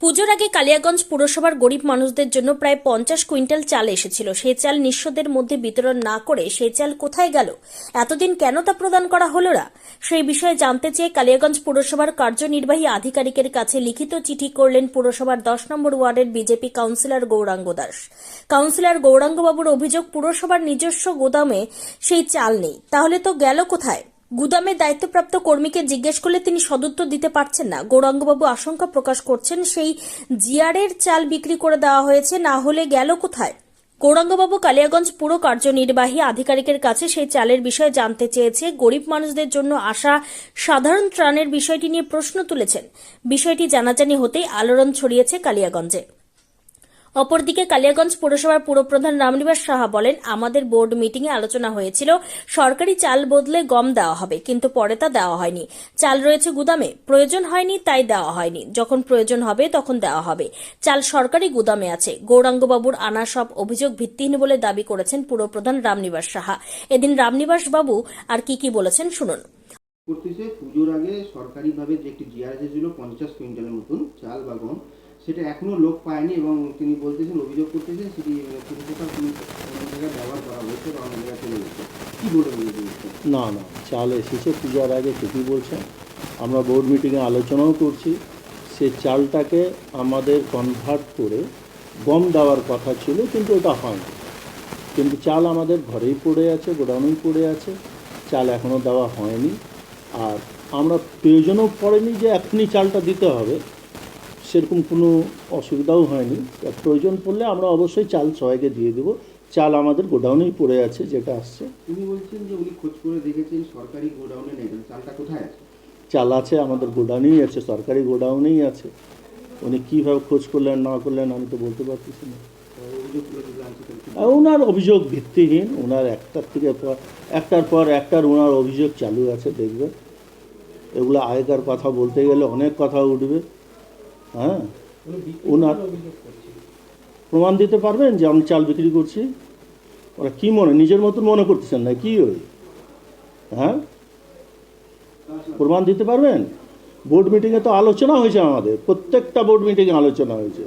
পুজোর আগে কালিয়াগঞ্জ পুরসভার গরিব মানুষদের জন্য প্রায় পঞ্চাশ কুইন্টাল চাল এসেছিল। সেই চাল নিঃস্বদের মধ্যে বিতরণ না করে সেই চাল কোথায় গেল? এতদিন কেন তা প্রদান করা হলো না? সেই বিষয়ে জানতে চেয়ে কালিয়াগঞ্জ পুরসভার কার্যনির্বাহী আধিকারিকের কাছে লিখিত চিঠি করলেন পুরসভার দশ নম্বর ওয়ার্ডের BJP councillor Gouranga Das. Councillor গৌরাঙ্গবাবুর অভিযোগ, পুরসভার নিজস্ব গোদামে সেই চাল নেই। তাহলে তো গেল কোথায়? গুদামের দায়িত্বপ্রাপ্ত কর্মীকে জিজ্ঞেস করলে তিনি সদুত্তর দিতে পারছেন না। গৌরাঙ্গবাবু আশঙ্কা প্রকাশ করছেন, সেই জিয়ারের চাল বিক্রি করে দেওয়া হয়েছে, না হলে গেল কোথায়? গৌরাঙ্গবাবু কালিয়াগঞ্জ পুর কার্যনির্বাহী আধিকারিকের কাছে সেই চালের বিষয়ে জানতে চেয়েছে। গরিব মানুষদের জন্য আসা সাধারণ ত্রাণের বিষয়টি নিয়ে প্রশ্ন তুলেছেন। বিষয়টি জানাজানি হতেই আলোড়ন ছড়িয়েছে কালিয়াগঞ্জে। অপরদিকে কালিয়াগঞ্জ পুরসভার পুরপ্রধান রামনিবাস সাহা বলেন, আমাদের বোর্ড মিটিংয়ে আলোচনা হয়েছিল, সরকারি চাল বদলে গম দেওয়া হবে, কিন্তু পরে তা দেওয়া হয়নি। চাল রয়েছে গুদামে, প্রয়োজন হয়নি, তাই দেওয়া হয়নি। যখন প্রয়োজন হবে, তখন দেওয়া হবে। চাল সরকারি গুদামে আছে। গৌরাঙ্গবাবুর আনা সব অভিযোগ ভিত্তিহীন বলে দাবি করেছেন পুরপ্রধান রামনিবাস সাহা। এদিন রামনিবাস বাবু আর কি কি বলেছেন শুনুন। করতেছে পুজোর আগে সরকারিভাবে যে একটি জিআর এসেছিল পঞ্চাশ কুইন্টালের মতন চাল বা গম সেটা এখনও লোক পায়নি এবং তিনি বলতেছেন, অভিযোগ করতেছেন সেটি পুরসভার কোনো অন্য জায়গায় ব্যবহার করা হয়েছে বা অন্য জায়গায় চলে গেছে। না না, চাল এসেছে, পূজার আগে ঠিকই বলছেন। আমরা বোর্ড মিটিংয়ে আলোচনাও করছি। সে চালটাকে আমাদের কনভার্ট করে গম দেওয়ার কথা ছিল, কিন্তু ওটা হয়নি। কিন্তু চাল আমাদের ঘরেই পড়ে আছে, গোডাউনেই পড়ে আছে। চাল এখনও দেওয়া হয়নি। আর আমরা প্রয়োজনও পড়েনি যে এখনই চালটা দিতে হবে। সেরকম কোনো অসুবিধাও হয়নি। প্রয়োজন পড়লে আমরা অবশ্যই চাল সবাইকে দিয়ে দেবো। চাল আমাদের গোডাউনেই পড়ে আছে যেটা আসছে। তিনি বলছেন যে উনি খোঁজ করে দেখেছেন সরকারি গোডাউনে নেই। চালটা কোথায় আছে? চাল আছে আমাদের গোডাউনেই আছে সরকারি গোডাউনেই আছে। উনি কীভাবে খোঁজ করলেন না করলেন আমি তো বলতে পারতেছি না। ওনার অভিযোগ ভিত্তিহীন। ওনার একটার থেকে পর একটার পর একটার ওনার অভিযোগ চালু আছে দেখবে। এগুলো আগেকার কথা বলতে গেলে অনেক কথা উঠবে। হ্যাঁ। ওনার প্রমাণ দিতে পারবেন যে আমি চাল বিক্রি করছি? ওরা কি মনে নিজের মতন মনে করতেছেন না কি ওই? হ্যাঁ? প্রমাণ দিতে পারবেন? বোর্ড মিটিংয়ে তো আলোচনা হয়েছে আমাদের প্রত্যেকটা বোর্ড মিটিংয়ে আলোচনা হয়েছে।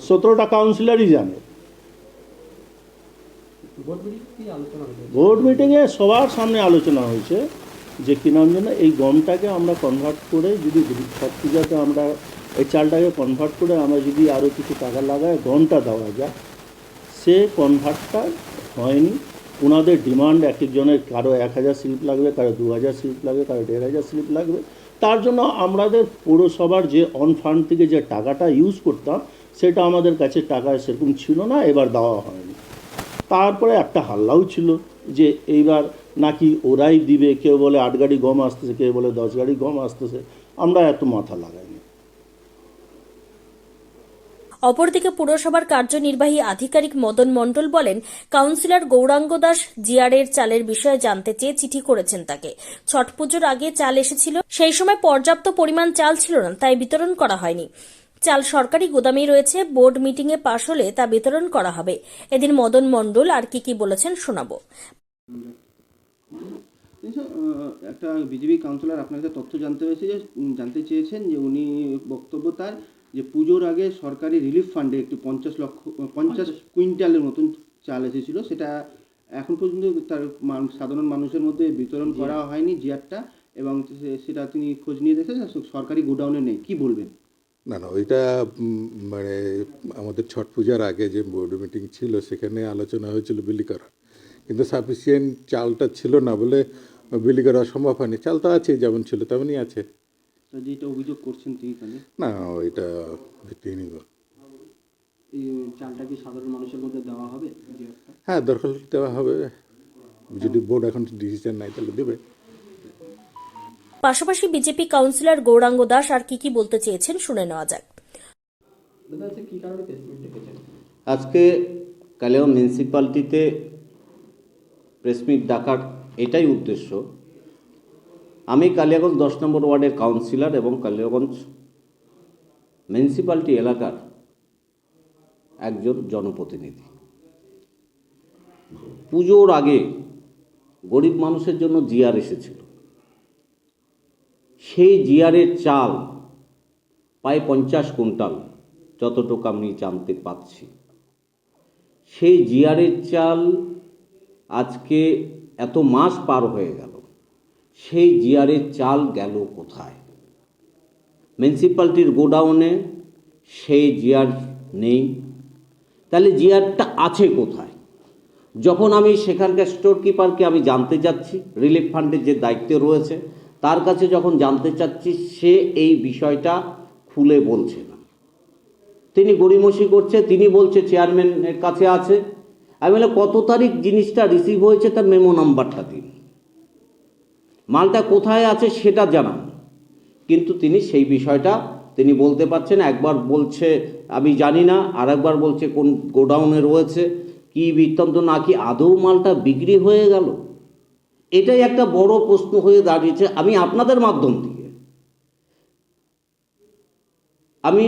সতেরোটা কাউন্সিলারই জানে। বোর্ড মিটিংয়ে সবার সামনে আলোচনা হয়েছে যে কি নাম যেন এই গমটাকে আমরা কনভার্ট করে যদি পূজাতে আমরা এই চালটাকে কনভার্ট করে আমরা যদি আরও কিছু টাকা লাগায় গমটা দেওয়া যায়। সে কনভার্টটা হয়নি। ওনাদের ডিমান্ড এক একজনের কারও এক হাজার স্লিপ লাগবে, কারও দু হাজার স্লিপ লাগবে, কারও দেড় হাজার স্লিপ লাগবে। তার জন্য আমাদের পৌরসভার যে অন ফান্ড থেকে যে টাকাটা ইউজ করতাম, সেটা আমাদের কাছে টাকা সেরকম ছিল না, এবার দেওয়া হয়নি। তারপরে একটা হাল্লাও ছিল যে এইবার নাকি ওরাই দিবে, কেউ বলে আট গাড়ি গম আসতেছে, কেউ বলে দশ গাড়ি গম আসতেছে। আমরা এত মাথা লাগাইনি। অপরদিকে পুরসভার কার্যনির্বাহী আধিকারিক মদন মণ্ডল বলেন, কাউন্সিলর গৌরাঙ্গ দাস জিআরের চালের বিষয়ে জানতে চেয়ে চিঠি করেছেন তাকে। ছট পুজোর আগে চাল এসেছিল, সেই সময় পর্যাপ্ত পরিমাণ চাল ছিল না, তাই বিতরণ করা হয়নি। চাল সরকারি গুদামেই রয়েছে, বোর্ড মিটিংয়ে পাশ হলে তা বিতরণ করা হবে। এদিন মদন মণ্ডল আর কি কি বলেছেন শোনাবো। একটা বিজেপি কাউন্সিলর আপনার কাছে তথ্য জানতে হয়েছে যে জানতে চেয়েছেন যে উনি বক্তব্য তার যে পুজোর আগে সরকারি রিলিফ ফান্ডে একটি পঞ্চাশ লক্ষ পঞ্চাশ কুইন্টালের মতন চাল এসেছিল। সেটা এখন পর্যন্ত তার মান- সাধারণ মানুষের মধ্যে বিতরণ করা হয়নি জিয়ারটা এবং সেটা তিনি খোঁজ নিয়ে দেখেছেন সরকারি গোডাউনে নেই। কি বলবেন? না না ওইটা মানে আমাদের ছট পূজার আগে যে বোর্ড মিটিং ছিল সেখানে আলোচনা হয়েছিল বিলি করা কিন্তু সাফিসিয়েন্ট চালটা ছিল না বলে বিলি করা সম্ভব হয়নি। চাল তো আছে যেমন ছিল তেমনই আছে। যেটা অভিযোগ করছেন তিনি তাহলে? না ওইটা ভিত্তিহীন এই চালটা কি সাধারণ মানুষের মধ্যে দেওয়া হবে? হ্যাঁ দরকার দেওয়া হবে। যদি বোর্ড এখন ডিসিশন নাই তাহলে দেবে। পাশাপাশি বিজেপি কাউন্সিলর গৌরাঙ্গ দাস আর কি কি বলতে চেয়েছেন শুনে নেওয়া যাক। আজকে কালিয়াগঞ্জ মিউনিসিপ্যালিটিতে প্রেসমিট ডাকার এটাই উদ্দেশ্য। আমি কালিয়াগঞ্জ দশ নম্বর ওয়ার্ডের কাউন্সিলর এবং কালিয়াগঞ্জ মিউনিসিপ্যালিটি এলাকার একজন জনপ্রতিনিধি। পুজোর আগে গরিব মানুষের জন্য জিআর এসেছিল। সেই জিআরের চাল প্রায় পঞ্চাশ কুইন্টাল যতটুকু আমি জানতে পাচ্ছি সেই জিয়ারের চাল আজকে এত মাস পার হয়ে গেল। সেই জিয়ারের চাল গেল কোথায়? মিউনিসিপ্যালিটির গোডাউনে সেই জিয়ার নেই। তাহলে জিয়ারটা আছে কোথায়? যখন আমি সেখানকার স্টোর কিপারকে আমি জানতে চাচ্ছি রিলিফ ফান্ডের যে দায়িত্বে রয়েছে, তার কাছে যখন জানতে চাচ্ছি, সে এই বিষয়টা খুলে বলছে না। তিনি গড়িমসি করছে, তিনি বলছে চেয়ারম্যানের কাছে আছে। আমি বলে কত তারিখ জিনিসটা রিসিভ হয়েছে, তার মেমো নাম্বারটা দিন। মালটা কোথায় আছে সেটা জানান কিন্তু তিনি সেই বিষয়টা তিনি বলতে পারছেন, একবার বলছে, আমি জানি না আর একবার বলছে কোন গোডাউনে রয়েছে, কি বৃত্তান্ত, নাকি আদৌ মালটা বিক্রি হয়ে গেল? এটাই একটা বড় প্রশ্ন হয়ে দাঁড়িয়েছে, আমি আপনাদের মাধ্যম দিয়ে। আমি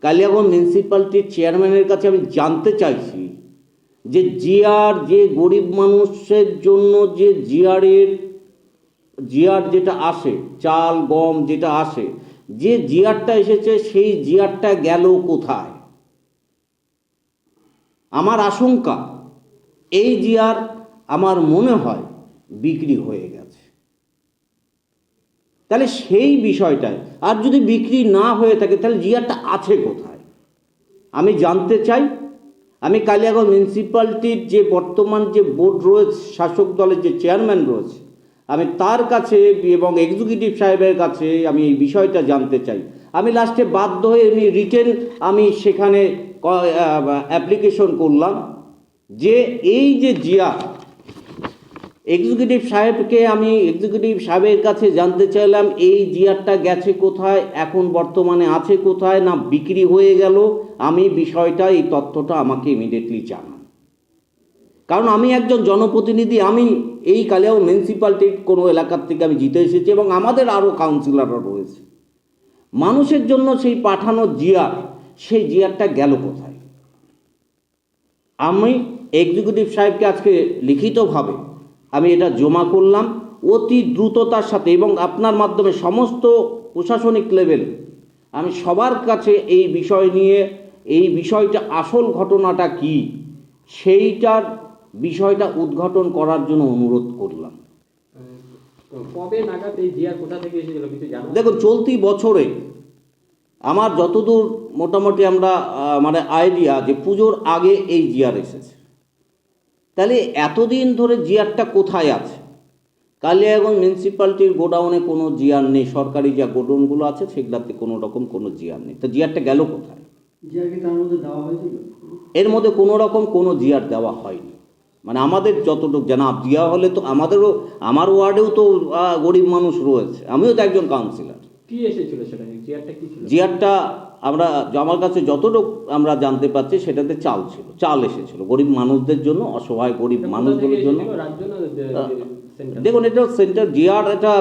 কালিয়াগঞ্জ মিউনিসিপ্যালিটির চেয়ারম্যানের কাছে আমি জানতে চাইছি যে জিয়ার যে গরিব মানুষের জন্য যে জিয়ারের জিয়ার যেটা আসে, চাল, গম যেটা আসে, যে জিয়ারটা এসেছে সেই জিয়ারটা গেল কোথায়? আমার আশঙ্কা, এই জিয়ার আমার মনে হয় বিক্রি হয়ে গেছে। তাহলে সেই বিষয়টায়, আর যদি বিক্রি না হয়ে থাকে, তাহলে জিয়ারটা আছে কোথায়? আমি জানতে চাই, আমি কালিয়াগঞ্জ মিউনিসিপ্যালিটির যে বর্তমান যে বোর্ড রয়েছে, শাসক দলের যে চেয়ারম্যান রয়েছে আমি তার কাছে এবং এক্সিকিউটিভ সাহেবের কাছে আমি এই বিষয়টা জানতে চাই। আমি লাস্টে বাধ্য হয়ে এমনি রিটেন আমি সেখানে অ্যাপ্লিকেশন করলাম যে এই যে জিয়া এক্সিকিউটিভ সাহেবকে আমি এক্সিকিউটিভ সাহেবের কাছে জানতে চাইলাম, এই জিয়ারটা গেছে কোথায়, এখন বর্তমানে আছে কোথায়, না বিক্রি হয়ে গেল, আমি বিষয়টা, এই তথ্যটা আমাকে ইমিডিয়েটলি জানান। কারণ আমি একজন জনপ্রতিনিধি, আমি এই কালিয়াও মিউনিসিপ্যালিটির কোনো এলাকার থেকে আমি জিতে এসেছি এবং আমাদের আরও কাউন্সিলররা রয়েছে। মানুষের জন্য সেই পাঠানো জিয়ার, সেই জিয়ারটা গেল কোথায়? আমি এক্সিকিউটিভ সাহেবকে আজকে লিখিতভাবে আমি এটা জমা করলাম, অতি দ্রুততার সাথে এবং আপনার মাধ্যমে সমস্ত প্রশাসনিক লেভেল আমি সবার কাছে এই বিষয় নিয়ে, এই বিষয়টা আসল ঘটনাটা কি? সেইটার বিষয়টা উদ্ঘাটন করার জন্য অনুরোধ করলাম। কবে নাগাদ এই জিয়া কোথা থেকে এসেছিল কিছু জানো? দেখুন চলতি বছরে আমার যতদূর মোটামুটি আমরা মানে আইডিয়া যে পুজোর আগে এই জিয়ার এসেছে। তাহলে এতদিন ধরে জিয়ারটা কোথায় আছে? কালিয়াগঞ্জ মিউনিসিপ্যালিটির গোডাউনে কোনো জিয়ার নেই সরকারি যা গোডাউনগুলো আছে সেগুলোতে কোনো রকম কোনো জিয়ার নেই। তো জিয়ারটা গেল কোথায়? জিয়াকে তার মধ্যে দেওয়া হয়েছিল? এর মধ্যে কোনো রকম কোনো জিয়ার দেওয়া হয়নি। মানে আমাদের যতটুকু জানা জিয়া হলে তো আমাদেরও আমার ওয়ার্ডেও তো গরিব মানুষ রয়েছে। আমিও তো একজন কাউন্সিলর কি এসেছিল সেটা জিয়ারটা কি ছিল? জিয়ারটা আমরা আমার কাছে যতটুকু আমরা জানতে পারছি সেটাতে চাল ছিল। চাল এসেছিল। গরিব মানুষদের জন্য অসহায় গরিব মানুষগুলোর জন্য? দেখুন এটা সেন্টার জিয়ার এটা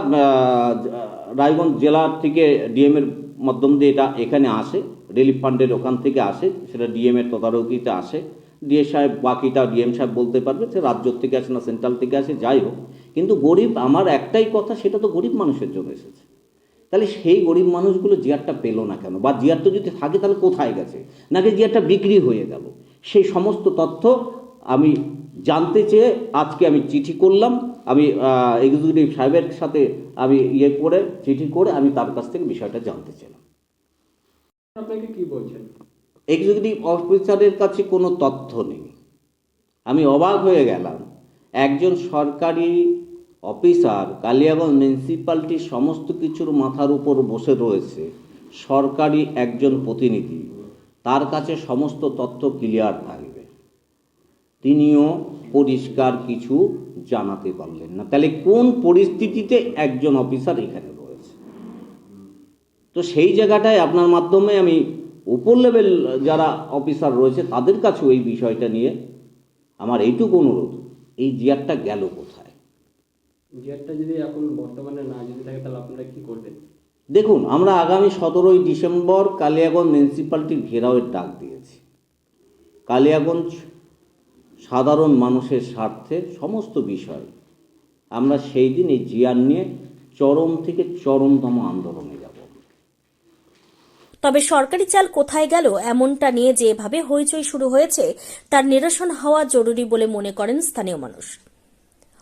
রায়গঞ্জ জেলার থেকে ডিএম এর মাধ্যম দিয়ে এটা এখানে আসে। রিলিফ ফান্ডের ওখান থেকে আসে। সেটা ডিএম এর তদারকিতে আসে। ডিএ সাহেব, বাকিটা ডিএম সাহেব বলতে পারবে সে রাজ্য থেকে আসে না, সেন্ট্রাল থেকে আসে, যাই হোক। কিন্তু গরিব, আমার একটাই কথা, সেটা তো গরিব মানুষের জন্য এসেছে। তাহলে সেই গরিব মানুষগুলো জিয়ারটা পেল না কেন? বা জিয়ারটা যদি থাকে, তাহলে কোথায় গেছে? নাকি জিয়ারটা বিক্রি হয়ে গেল? সেই সমস্ত তথ্য আমি জানতে চেয়ে আজকে আমি চিঠি করলাম। আমি এক্সিকিউটিভ সাহেবের সাথে আমি ইয়ে করে, চিঠি করে আমি তার কাছ থেকে বিষয়টা জানতে চাইলাম। আপনাকে কি বলছেন? এক্সিকিউটিভ অফিসারের কাছে কোনো তথ্য নেই। আমি অবাক হয়ে গেলাম। একজন সরকারি অফিসার কালিয়াগঞ্জ মিউনিসিপ্যালিটির সমস্ত কিছুর মাথার উপর বসে রয়েছে। সরকারি একজন প্রতিনিধি, তার কাছে সমস্ত তথ্য ক্লিয়ার থাকবে। তিনিও পরিষ্কার কিছু জানাতে পারলেন না। তাহলে কোন পরিস্থিতিতে একজন অফিসার এখানে রয়েছে? তো সেই জায়গাটায় আপনার মাধ্যমে আমি উপর লেভেল যারা অফিসার রয়েছে তাদের কাছেও এই বিষয়টা নিয়ে আমার এইটুকু অনুরোধ এই জিয়ারটা গেল কোথায়? জিয়ারটা যদি এখন বর্তমানে না যদি থাকে তাহলে আপনারা কি করবেন? দেখুন আমরা আগামী সতেরোই ডিসেম্বর কালিয়াগঞ্জ মিউনিসিপ্যালিটির ঘেরাওয়ের ডাক দিয়েছি। কালিয়াগঞ্জ সাধারণ মানুষের স্বার্থে সমস্ত বিষয় আমরা সেই দিন এই জিয়ার নিয়ে চরম থেকে চরমতম আন্দোলনে তবে সরকারি চাল কোথায় গেল এমনটা নিয়ে যেভাবে হইচই শুরু হয়েছে, তার নিরসন হওয়া জরুরি বলে মনে করেন স্থানীয় মানুষ।